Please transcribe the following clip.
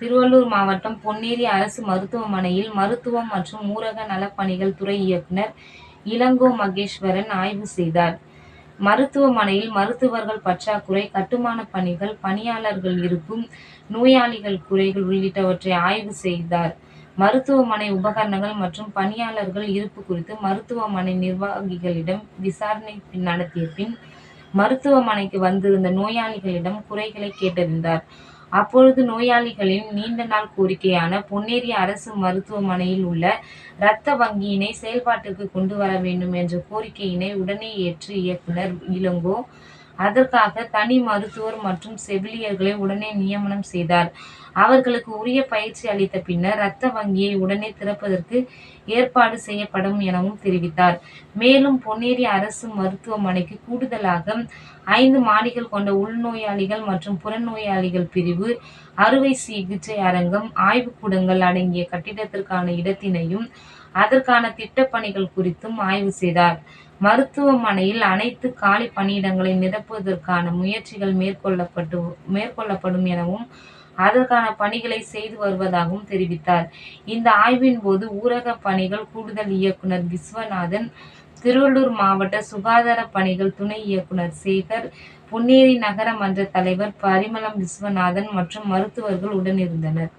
திருவள்ளூர் மாவட்டம் பொன்னேரி அரசு மருத்துவமனையில் மருத்துவம் மற்றும் ஊரக நலப்பணிகள் துறை இயக்குனர் இளங்கோ மகேஸ்வரன் ஆய்வு செய்தார். மருத்துவமனையில் மருத்துவர்கள் பற்றாக்குறை, கட்டுமான பணிகள், பணியாளர்கள் இருக்கும் நோயாளிகள் குறைகள் உள்ளிட்டவற்றை ஆய்வு செய்தார். மருத்துவமனை உபகரணங்கள் மற்றும் பணியாளர்கள் இருப்பு குறித்து மருத்துவமனை நிர்வாகிகளிடம் விசாரணை நடத்திய பின், மருத்துவமனைக்கு வந்திருந்த நோயாளிகளிடம் குறைகளை கேட்டறிந்தார். அப்பொழுது நோயாளிகளின் நீண்ட நாள் கோரிக்கையான பொன்னேரி அரசு மருத்துவமனையில் உள்ள இரத்த வங்கியினை செயல்பாட்டிற்கு கொண்டு வர வேண்டும் என்ற கோரிக்கையினை உடனே ஏற்று இயக்குனர் இளங்கோ, அதற்காக தனி மருத்துவர் மற்றும் செவிலியர்களை உடனே நியமனம் செய்தார். அவர்களுக்கு உரிய பயிற்சி அளித்த பின்னர் இரத்த வங்கியை உடனே திறப்பதற்கு ஏற்பாடு செய்யப்படும் எனவும் தெரிவித்தார். மேலும் பொன்னேரி அரசு மருத்துவமனைக்கு கூடுதலாக ஐந்து மாடிகள் கொண்ட உள்நோயாளிகள் மற்றும் புறநோயாளிகள் பிரிவு, அறுவை சிகிச்சை அரங்கம், ஆய்வுக்கூடங்கள் அடங்கிய கட்டிடத்திற்கான இடத்தினையும், அதற்கான திட்டப்பணிகள் குறித்தும் ஆய்வு செய்தார். மருத்துவமனையில் அனைத்து காலி பணியிடங்களை நிரப்புவதற்கான முயற்சிகள் மேற்கொள்ளப்பட்டு மேற்கொள்ளப்படும் எனவும், அதற்கான பணிகளை செய்து வருவதாகவும் தெரிவித்தார். இந்த ஆய்வின் போது ஊரக பணிகள் கூடுதல் இயக்குனர் விஸ்வநாதன், திருவள்ளூர் மாவட்ட சுகாதார பணிகள் துணை இயக்குனர் சேகர், பொன்னேரி நகர மன்ற தலைவர் பரிமளம் விஸ்வநாதன் மற்றும் மருத்துவர்கள் உடனிருந்தனர்.